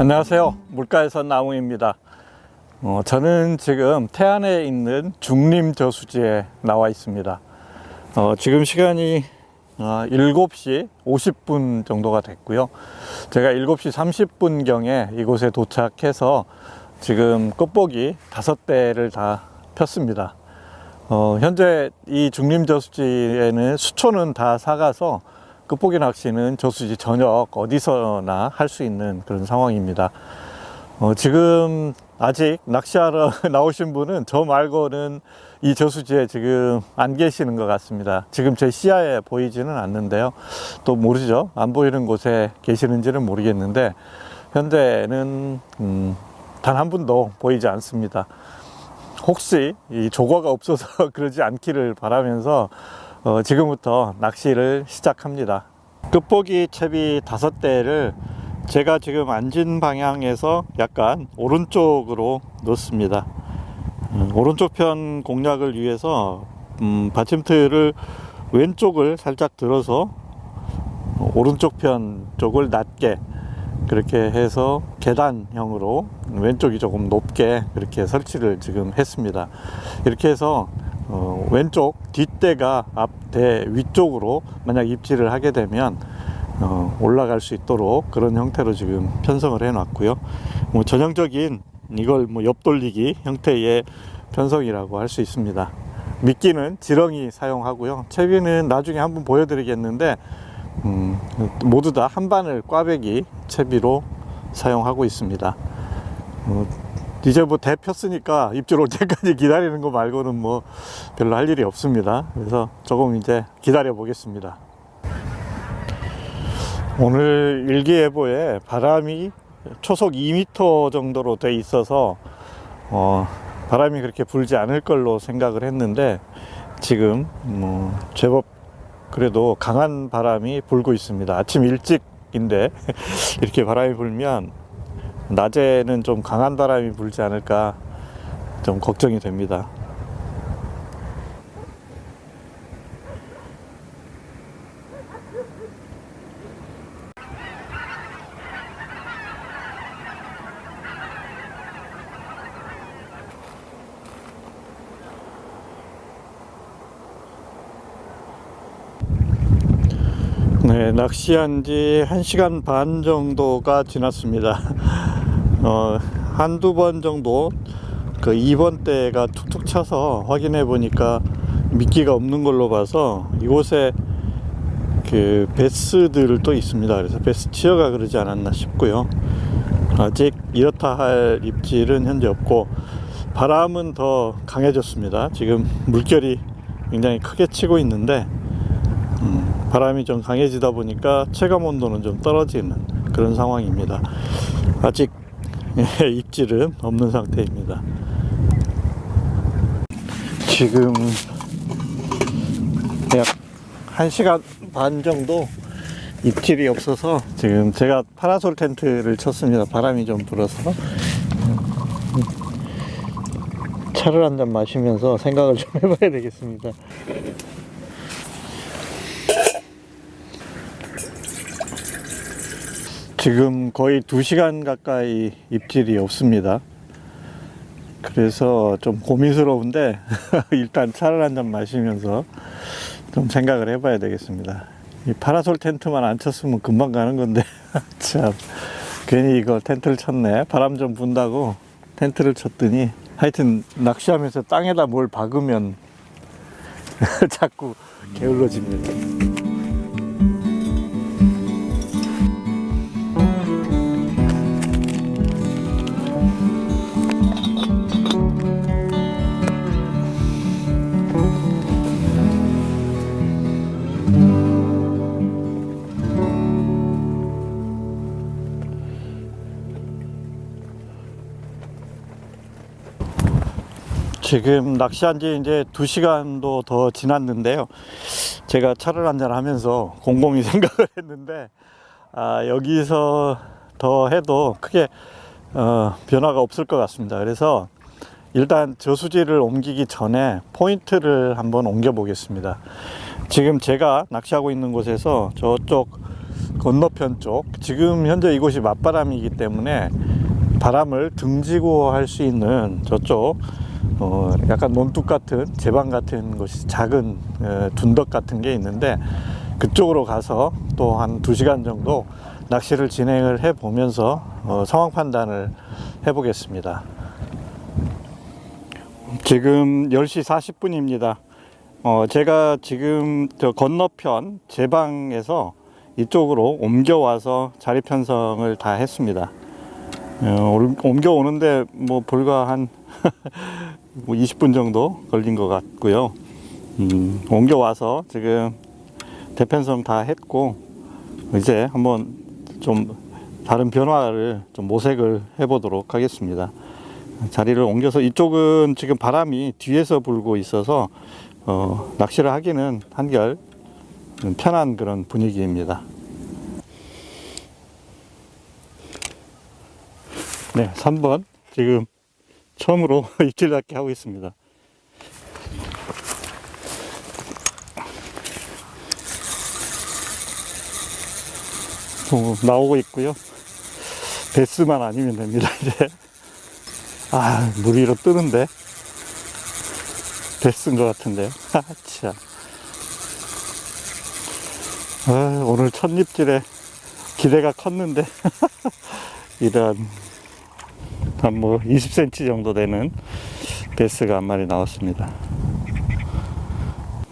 안녕하세요. 물가에서 나무입니다. 어, 저는 지금 태안에 있는 중림 저수지에 나와 있습니다. 어, 지금 시간이 어, 7시 50분 정도가 됐고요. 제가 7시 30분경에 이곳에 도착해서 지금 끝보기 다섯 대를 다 폈습니다. 어, 현재 이 중림 저수지에는 수초는 다 사가서 끝보기 낚시는 저수지 저녁 어디서나 할 수 있는 그런 상황입니다. 어, 지금 아직 낚시하러 나오신 분은 저 말고는 이 저수지에 지금 안 계시는 것 같습니다. 지금 제 시야에 보이지는 않는데요. 또 모르죠. 안 보이는 곳에 계시는지는 모르겠는데 현재는 음, 단 한 분도 보이지 않습니다. 혹시 이 조과가 없어서 그러지 않기를 바라면서 어, 지금부터 낚시를 시작합니다. 끝보기 채비 다섯 대를 제가 지금 앉은 방향에서 약간 오른쪽으로 놓습니다. 음, 오른쪽 편 공략을 위해서 음, 받침틀을 왼쪽을 살짝 들어서 오른쪽 편 쪽을 낮게 그렇게 해서 계단형으로 왼쪽이 조금 높게 그렇게 설치를 지금 했습니다. 이렇게 해서 어, 왼쪽 뒷대가 앞대 위쪽으로 만약 입질을 하게 되면 어, 올라갈 수 있도록 그런 형태로 지금 편성을 해 놨고요. 뭐 전형적인 이걸 뭐 옆돌리기 형태의 편성이라고 할 수 있습니다. 미끼는 지렁이 사용하고요. 채비는 나중에 한번 보여드리겠는데 음, 모두 다 한 바늘 꽈배기 채비로 사용하고 있습니다. 어, 이제 뭐 대 폈으니까 입질 올 때까지 기다리는 거 말고는 뭐 별로 할 일이 없습니다. 그래서 조금 이제 기다려 보겠습니다. 오늘 일기예보에 바람이 초속 2m 정도로 돼 있어서 어, 바람이 그렇게 불지 않을 걸로 생각을 했는데 지금 뭐 제법 그래도 강한 바람이 불고 있습니다. 아침 일찍인데 이렇게 바람이 불면 낮에는 좀 강한 바람이 불지 않을까 좀 걱정이 됩니다. 네, 낚시한 지 1시간 반 정도가 지났습니다. 어, 한두 번 정도 그 2번 대가 툭툭 쳐서 확인해 보니까 미끼가 없는 걸로 봐서 이곳에 그 베스들 또 있습니다. 그래서 베스 치어가 그러지 않았나 싶고요. 아직 이렇다 할 입질은 현재 없고 바람은 더 강해졌습니다. 지금 물결이 굉장히 크게 치고 있는데 음, 바람이 좀 강해지다 보니까 체감 온도는 좀 떨어지는 그런 상황입니다. 아직 예, 입질은 없는 상태입니다. 지금 약 1시간 반 정도 입질이 없어서 지금 제가 파라솔 텐트를 쳤습니다. 바람이 좀 불어서 차를 한 잔 마시면서 생각을 좀 해봐야 되겠습니다. 지금 거의 2시간 가까이 입질이 없습니다. 그래서 좀 고민스러운데 일단 차를 한 잔 마시면서 좀 생각을 해봐야 되겠습니다. 이 파라솔 텐트만 안 쳤으면 금방 가는 건데 참 괜히 이거 텐트를 쳤네. 바람 좀 분다고 텐트를 쳤더니 하여튼 낚시하면서 땅에다 뭘 박으면 자꾸 게을러집니다. 지금 낚시한 지 이제 두 시간도 더 지났는데요. 제가 차를 한잔 하면서 곰곰이 생각을 했는데, 아, 여기서 더 해도 크게, 어, 변화가 없을 것 같습니다. 그래서 일단 저수지를 옮기기 전에 포인트를 한번 옮겨 보겠습니다. 지금 제가 낚시하고 있는 곳에서 저쪽 건너편 쪽 지금 현재 이곳이 맞바람이기 때문에 바람을 등지고 할 수 있는 저쪽 어, 약간 논둑 같은 제방 같은 것이 작은 에, 둔덕 같은 게 있는데 그쪽으로 가서 또 한 두시간 정도 낚시를 진행을 해 보면서 어, 상황 판단을 해 보겠습니다. 지금 10시 40분입니다. 어, 제가 지금 저 건너편 제 방에서 이쪽으로 옮겨와서 자리 편성을 다 했습니다. 어, 올- 옮겨오는데 뭐 불과 한 뭐 20분 정도 걸린 것 같고요. 음, 옮겨와서 지금 대편성 다 했고 이제 한번 좀 다른 변화를 좀 모색을 해보도록 하겠습니다. 자리를 옮겨서 이쪽은 지금 바람이 뒤에서 불고 있어서 어, 낚시를 하기는 한결 편한 그런 분위기입니다. 네, 3번 지금 처음으로 입질 낚기 하고 있습니다. 어, 나오고 있고요. 베스만 아니면 됩니다, 이제. 아, 물 위로 뜨는데. 베스인 것 같은데요. 아, 참. 아, 오늘 첫 입질에 기대가 컸는데. 이런, 한 뭐 20cm 정도 되는 베스가 한 마리 나왔습니다.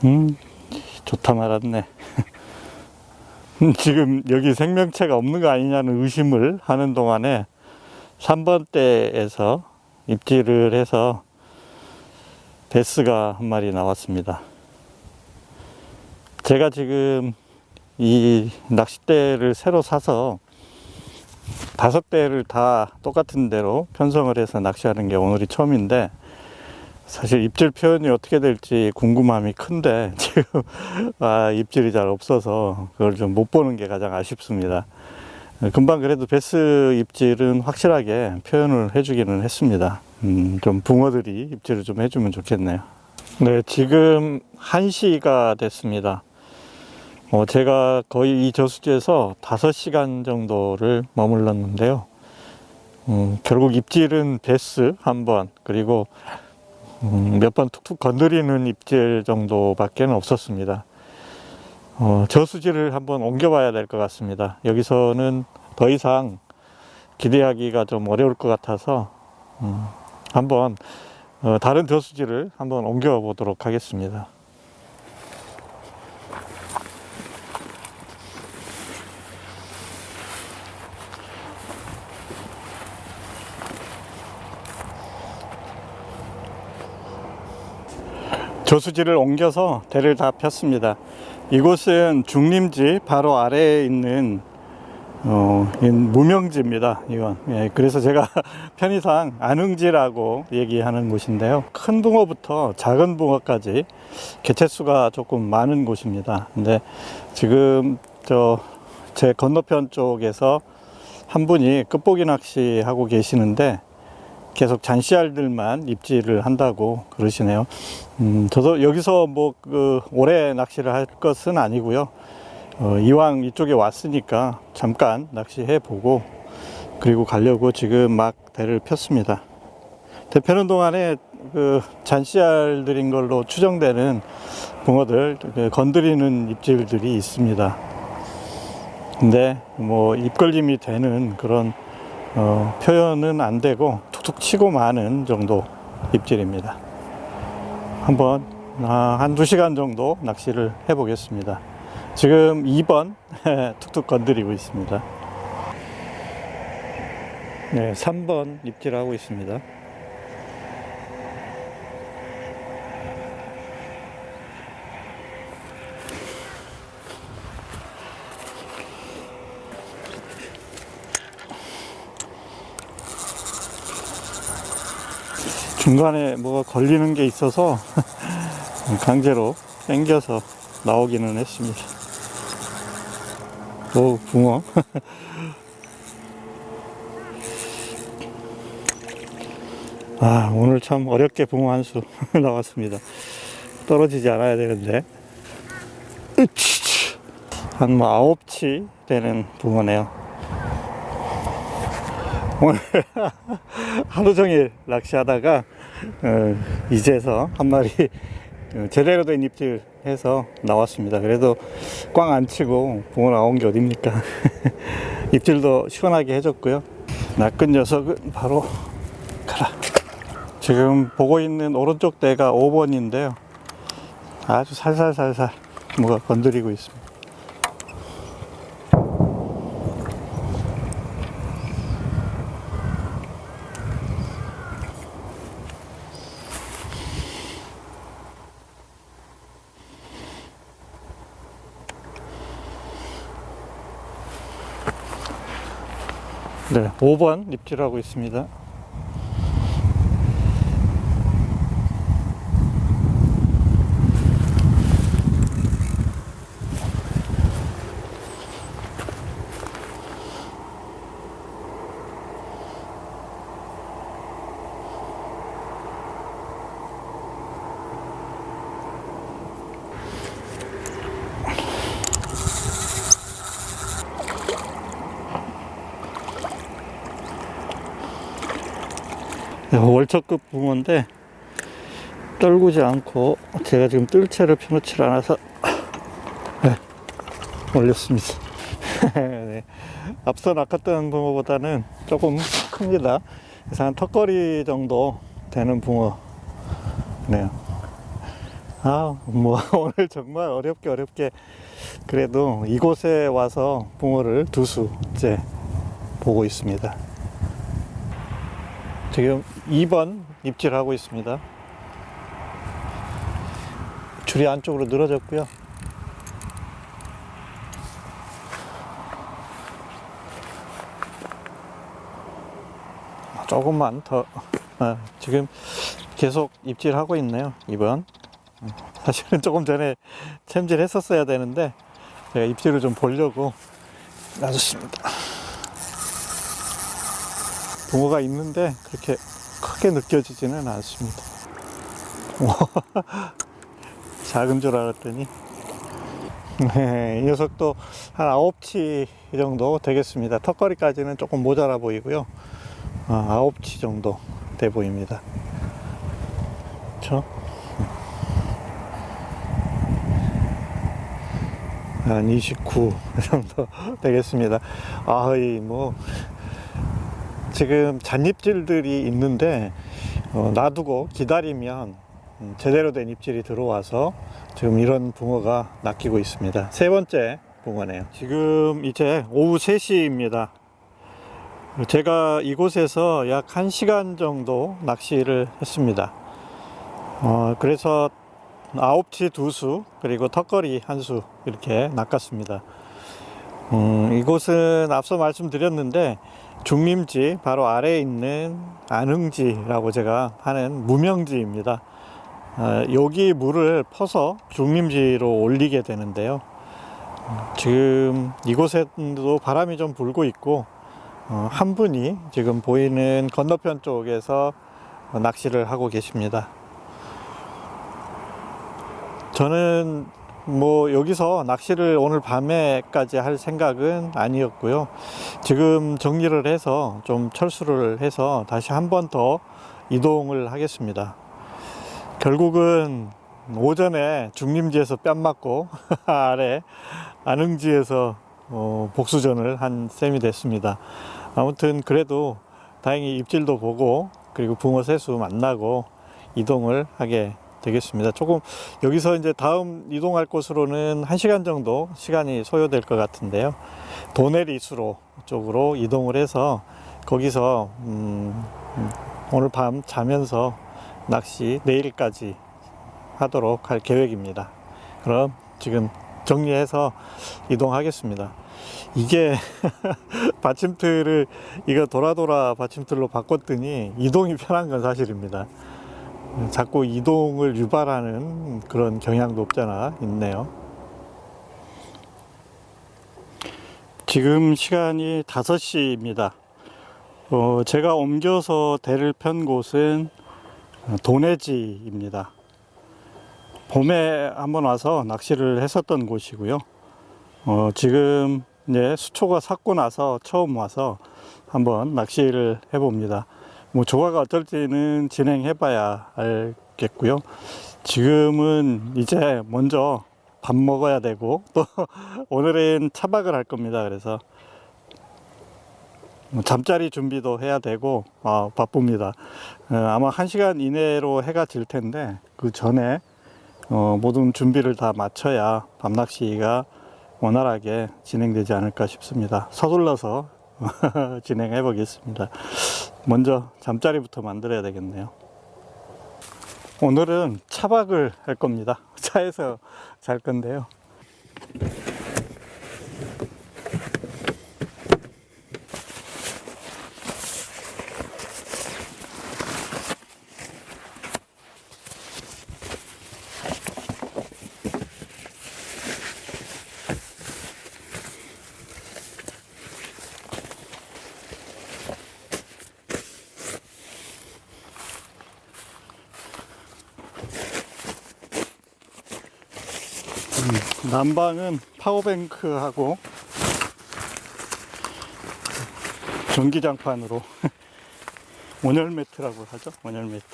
음, 좋다 말았네. 지금 여기 생명체가 없는 거 아니냐는 의심을 하는 동안에 3번대에서 입질을 해서 베스가 한 마리 나왔습니다. 제가 지금 이 낚싯대를 새로 사서 다섯 대를 다 똑같은 대로 편성을 해서 낚시하는 게 오늘이 처음인데 사실 입질 표현이 어떻게 될지 궁금함이 큰데 지금 아, 입질이 잘 없어서 그걸 좀 못 보는 게 가장 아쉽습니다. 금방 그래도 베스 입질은 확실하게 표현을 해주기는 했습니다. 음, 좀 붕어들이 입질을 좀 해주면 좋겠네요. 네, 지금 1시가 됐습니다. 어, 제가 거의 이 저수지에서 5시간 정도를 머물렀는데요. 음, 결국 입질은 베스 한 번, 그리고 음, 몇 번 툭툭 건드리는 입질 정도밖에 없었습니다. 어, 저수지를 한번 옮겨봐야 될 것 같습니다. 여기서는 더 이상 기대하기가 좀 어려울 것 같아서 음, 한번 어, 다른 저수지를 한번 옮겨보도록 하겠습니다. 저수지를 옮겨서 대를 다 폈습니다. 이곳은 중림지 바로 아래에 있는 어, 이 무명지입니다. 이건. 예, 그래서 제가 편의상 안흥지라고 얘기하는 곳인데요. 큰 붕어부터 작은 붕어까지 개체수가 조금 많은 곳입니다. 근데 지금 저 제 건너편 쪽에서 한 분이 끝보기 낚시 하고 계시는데 계속 잔씨알들만 입질을 한다고 그러시네요. 음, 저도 여기서 뭐 그 오래 낚시를 할 것은 아니고요. 어, 이왕 이쪽에 왔으니까 잠깐 낚시해 보고 그리고 가려고 지금 막 대를 폈습니다. 대 펴는 동안에 그 잔씨알들인 걸로 추정되는 붕어들 그 건드리는 입질들이 있습니다. 근데 뭐 입걸림이 되는 그런 어, 표현은 안 되고 툭툭 치고 마는 정도 입질입니다. 한번 아, 한두 시간 정도 낚시를 해보겠습니다. 지금 2번 툭툭 건드리고 있습니다. 네, 3번 입질하고 있습니다. 중간에 뭐가 걸리는 게 있어서 강제로 당겨서 나오기는 했습니다. 오, 붕어. 아, 오늘 참 어렵게 붕어 한 수 나왔습니다. 떨어지지 않아야 되는데. 으치. 한뭐 아홉 치 되는 붕어네요. 오늘 하루 종일 낚시하다가 어, 이제서 한 마리 어, 제대로 된 입질 해서 나왔습니다. 그래도 꽝 안 치고 붕어 나온 게 어딥니까? 입질도 시원하게 해줬고요. 낚은 녀석은 바로 가라. 지금 보고 있는 오른쪽 대가 5번인데요. 아주 살살살살 뭐가 건드리고 있습니다. 네, 5번 입질하고 있습니다. 네, 월척급 붕어인데 떨구지 않고 제가 지금 뜰 채를 펴놓지 않아서 네, 올렸습니다. 네, 앞서 낚았던 붕어보다는 조금 큽니다. 그래서 한 턱걸이 정도 되는 붕어네요. 아, 뭐 오늘 정말 어렵게 어렵게 그래도 이곳에 와서 붕어를 두 수째 보고 있습니다. 지금 2번 입질하고 있습니다. 줄이 안쪽으로 늘어졌고요. 조금만 더 아, 지금 계속 입질하고 있네요. 2번. 사실은 조금 전에 챔질 했었어야 되는데 제가 입질을 좀 보려고 놔줬습니다. 붕어가 있는데 그렇게 크게 느껴지지는 않습니다. 작은 줄 알았더니 네, 이 녀석도 한 9치 정도 되겠습니다. 턱걸이까지는 조금 모자라 보이고요. 아, 9치 정도 돼 보입니다. 그렇죠? 한 29 정도 되겠습니다. 아이 뭐 지금 잔입질들이 있는데 어, 놔두고 기다리면 음, 제대로 된 입질이 들어와서 지금 이런 붕어가 낚이고 있습니다. 세 번째 붕어네요. 지금 이제 오후 3시입니다. 제가 이곳에서 약 1시간 정도 낚시를 했습니다. 어, 그래서 아홉치 두 수, 그리고 턱걸이 한 수 이렇게 낚았습니다. 음, 이곳은 앞서 말씀드렸는데 중림지 바로 아래에 있는 안흥지라고 제가 하는 무명지입니다. 어, 여기 물을 퍼서 중림지로 올리게 되는데요. 음, 지금 이곳에도 바람이 좀 불고 있고 어, 한 분이 지금 보이는 건너편 쪽에서 낚시를 하고 계십니다. 저는 뭐 여기서 낚시를 오늘 밤에까지 할 생각은 아니었고요. 지금 정리를 해서 좀 철수를 해서 다시 한 번 더 이동을 하겠습니다. 결국은 오전에 중림지에서 뺨 맞고 아래 안흥지에서 어, 복수전을 한 셈이 됐습니다. 아무튼 그래도 다행히 입질도 보고 그리고 붕어 세수 만나고 이동을 하게 되겠습니다. 조금 여기서 이제 다음 이동할 곳으로는 1시간 정도 시간이 소요될 것 같은데요. 도네리수로 쪽으로 이동을 해서 거기서 음, 음, 오늘 밤 자면서 낚시 내일까지 하도록 할 계획입니다. 그럼 지금 정리해서 이동하겠습니다. 이게 받침틀을 이거 돌아돌아 받침틀로 바꿨더니 이동이 편한 건 사실입니다. 자꾸 이동을 유발하는 그런 경향도 없잖아 있네요. 지금 시간이 5시입니다. 어, 제가 옮겨서 대를 편 곳은 도내지입니다. 봄에 한번 와서 낚시를 했었던 곳이고요. 어, 지금 이제 수초가 삭고 나서 처음 와서 한번 낚시를 해봅니다. 뭐 조과가 어떨지는 진행해봐야 알겠고요. 지금은 이제 먼저 밥 먹어야 되고 또 오늘은 차박을 할 겁니다. 그래서 뭐 잠자리 준비도 해야 되고 아, 바쁩니다. 어, 아마 한 시간 이내로 해가 질 텐데 그 전에 어, 모든 준비를 다 마쳐야 밤낚시가 원활하게 진행되지 않을까 싶습니다. 서둘러서 진행해 보겠습니다. 먼저 잠자리부터 만들어야 되겠네요. 오늘은 차박을 할 겁니다. 차에서 잘 건데요. 난방은 파워뱅크하고 전기장판으로 온열 매트라고 하죠. 온열 매트.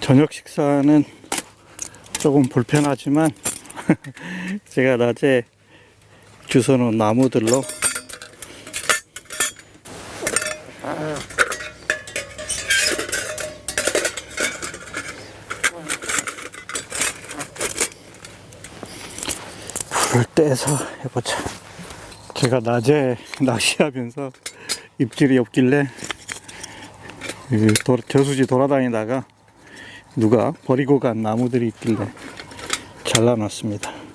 저녁 식사는 조금 불편하지만 제가 낮에 주워놓은 나무들로 떼서 해보자. 제가 낮에 낚시하면서 입질이 없길래 그 도- 저수지 돌아다니다가 누가 버리고 간 나무들이 있길래 잘라놨습니다.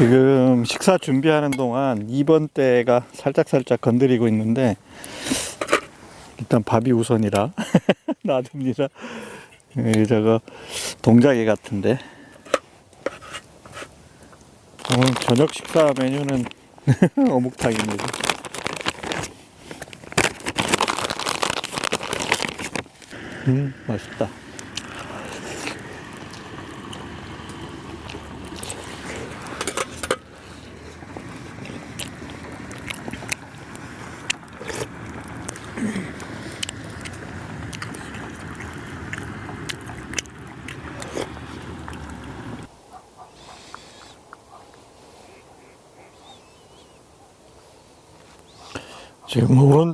지금 식사 준비하는 동안 2번 대가 살짝살짝 건드리고 있는데 일단 밥이 우선이라 놔둡니다. 예, 저거 동작이 같은데 오늘 저녁 식사 메뉴는 어묵탕입니다. 음 맛있다.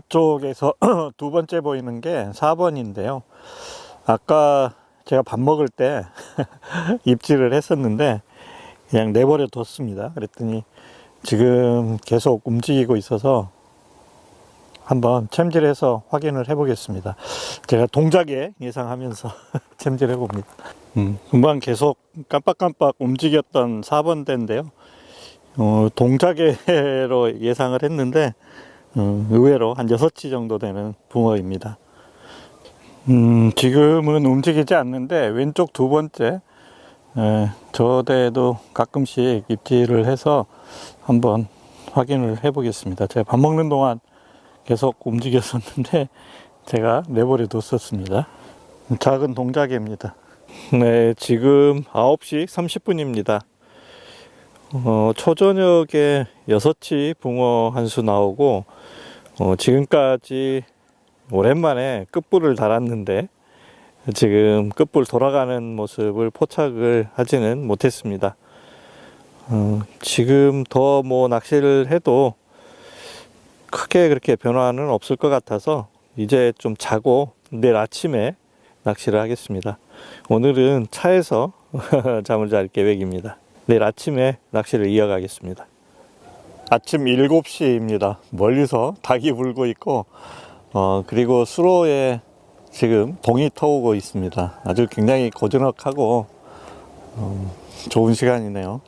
오른쪽에서 두 번째 보이는 게 4번인데요. 아까 제가 밥 먹을 때 입질을 했었는데 그냥 내버려 뒀습니다. 그랬더니 지금 계속 움직이고 있어서 한번 챔질해서 확인을 해보겠습니다. 제가 동작에 예상하면서 챔질해 봅니다. 음, 금방 계속 깜빡깜빡 움직였던 4번 대인데요. 어, 동작에로 예상을 했는데 음, 의외로 한 6치 정도 되는 붕어입니다. 음, 지금은 움직이지 않는데 왼쪽 두 번째 에, 저대도 가끔씩 입질을 해서 한번 확인을 해 보겠습니다. 제가 밥 먹는 동안 계속 움직였었는데 제가 내버려 뒀었습니다. 작은 동작입니다. 네, 지금 9시 30분입니다. 어, 초저녁에 6치 붕어 한 수 나오고 어, 지금까지 오랜만에 끝불을 달았는데 지금 끝불 돌아가는 모습을 포착을 하지는 못했습니다. 어, 지금 더 뭐 낚시를 해도 크게 그렇게 변화는 없을 것 같아서 이제 좀 자고 내일 아침에 낚시를 하겠습니다. 오늘은 차에서 잠을 잘 계획입니다. 내일 아침에 낚시를 이어가겠습니다. 아침 7시입니다. 멀리서 닭이 울고 있고, 어, 그리고 수로에 지금 동이 터오고 있습니다. 아주 굉장히 고즈넉하고, 어, 좋은 시간이네요.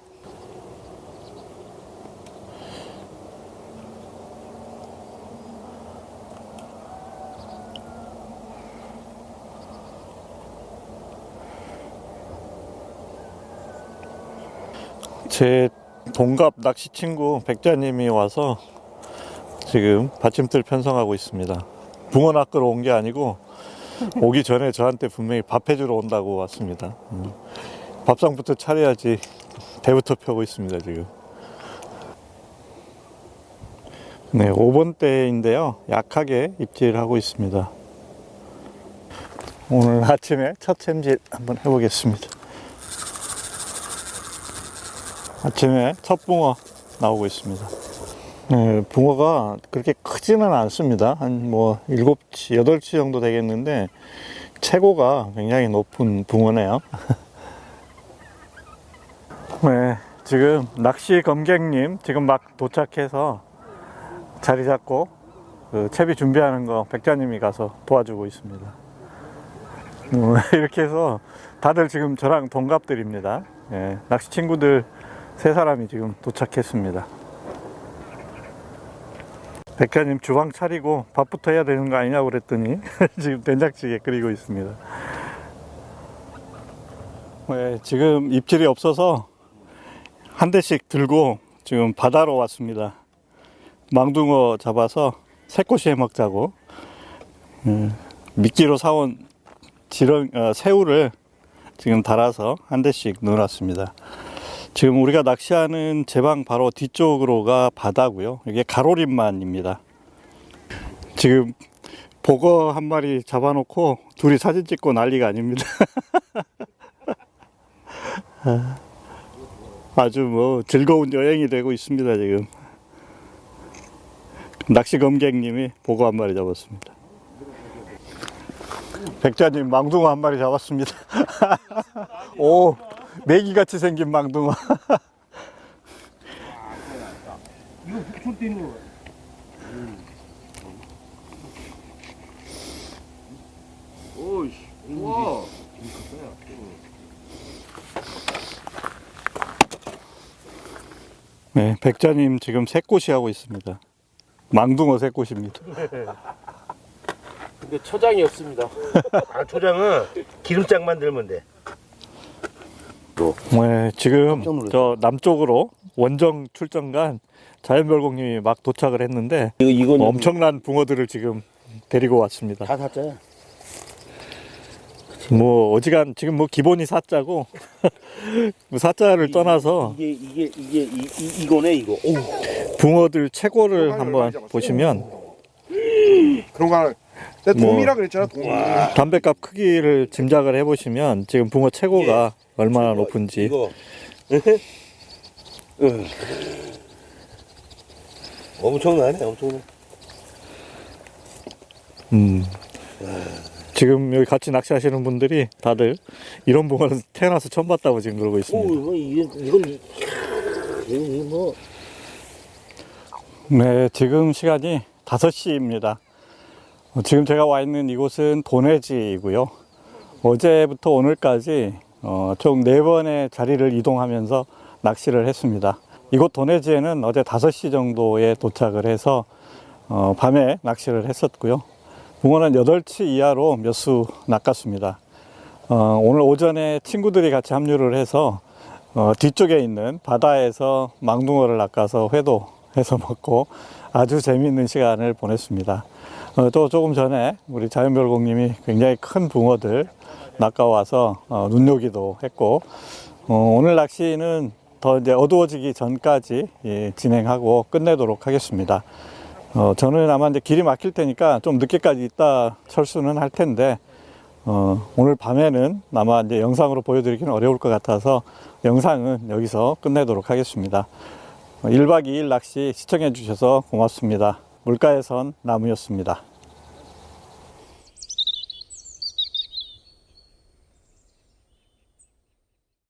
제 동갑 낚시 친구 백자님이 와서 지금 받침들 편성하고 있습니다. 붕어 낚으러 온 게 아니고 오기 전에 저한테 분명히 밥 해주러 온다고 왔습니다. 음. 밥상부터 차려야지 배부터 펴고 있습니다 지금. 네, 5번 대인데요. 약하게 입질하고 있습니다. 오늘 아침에 첫 챔질 한번 해보겠습니다. 아침에 첫 붕어 나오고 있습니다. 네, 붕어가 그렇게 크지는 않습니다. 한 뭐 7치, 8치 정도 되겠는데 최고가 굉장히 높은 붕어네요. 네, 지금 낚시 검객님 지금 막 도착해서 자리 잡고 그 채비 준비하는 거 백자님이 가서 도와주고 있습니다. 음, 이렇게 해서 다들 지금 저랑 동갑들입니다. 예, 낚시 친구들 세 사람이 지금 도착했습니다. 백자님 주방 차리고 밥부터 해야 되는 거 아니냐고 그랬더니 지금 된장찌개 끓이고 있습니다. 네, 지금 입질이 없어서 한 대씩 들고 지금 바다로 왔습니다. 망둥어 잡아서 새꼬시 해 먹자고 음, 미끼로 사온 지렁 어, 새우를 지금 달아서 한 대씩 넣어놨습니다. 지금 우리가 낚시하는 제방 바로 뒤쪽으로가 바다고요. 이게 가로림만입니다. 지금 보거 한 마리 잡아놓고 둘이 사진 찍고 난리가 아닙니다. 아주 뭐 즐거운 여행이 되고 있습니다 지금. 낚시 검객님이 보고 한 마리 잡았습니다. 백자님 망둥어 한 마리 잡았습니다. 오, 메기 같이 생긴 망둥어. 이거 손 떼는 거. 오이씨. 우와. 네, 백자님 지금 새꼬시 하고 있습니다. 망둥어 새꼬시입니다. 근데 초장이 없습니다. 아, 초장은 기름장 만들면 돼. 네, 지금. 저 남쪽으로 원정 출전 간 자연별곡님이 막 도착을 했는데 이거 이건 엄청난 붕어들을 지금 데리고 왔습니다. 다 샀잖아. 뭐 어지간 지금 뭐 기본이 사자고 뭐 사자를 떠나서 이게 이게 이게 이, 이 이거네 이거. 오. 붕어들 최고를 한번 보시면 그런 거 내가 뭐. 동이라 그랬잖아 동이 담배값 크기를 짐작을 해보시면 지금 붕어 최고가 얼마나 높은지 이거. 응. 엄청나네, 엄청나. 음. 지금 여기 같이 낚시하시는 분들이 다들 이런 붕어는 태어나서 처음 봤다고 지금 그러고 오, 있습니다. 이거 이게 이건 이- 이거 뭐 네, 지금 시간이 5시입니다. 지금 제가 와 있는 이곳은 도내지이고요. 어제부터 오늘까지 어, 총 4번의 자리를 이동하면서 낚시를 했습니다. 이곳 도내지에는 어제 5시 정도에 도착을 해서 어, 밤에 낚시를 했었고요. 붕어는 8치 이하로 몇 수 낚았습니다. 어, 오늘 오전에 친구들이 같이 합류를 해서 어, 뒤쪽에 있는 바다에서 망둥어를 낚아서 회도 해서 먹고 아주 재미있는 시간을 보냈습니다. 어, 또 조금 전에 우리 자연별공님이 굉장히 큰 붕어들 낚아와서 어, 눈요기도 했고 어, 오늘 낚시는 더 이제 어두워지기 전까지 예, 진행하고 끝내도록 하겠습니다. 어, 저는 아마 이제 길이 막힐 테니까 좀 늦게까지 있다 철수는 할 텐데 어, 오늘 밤에는 아마 이제 영상으로 보여드리기는 어려울 것 같아서 영상은 여기서 끝내도록 하겠습니다. 어, 1박 2일 낚시 시청해 주셔서 고맙습니다. 물가에선 나무였습니다.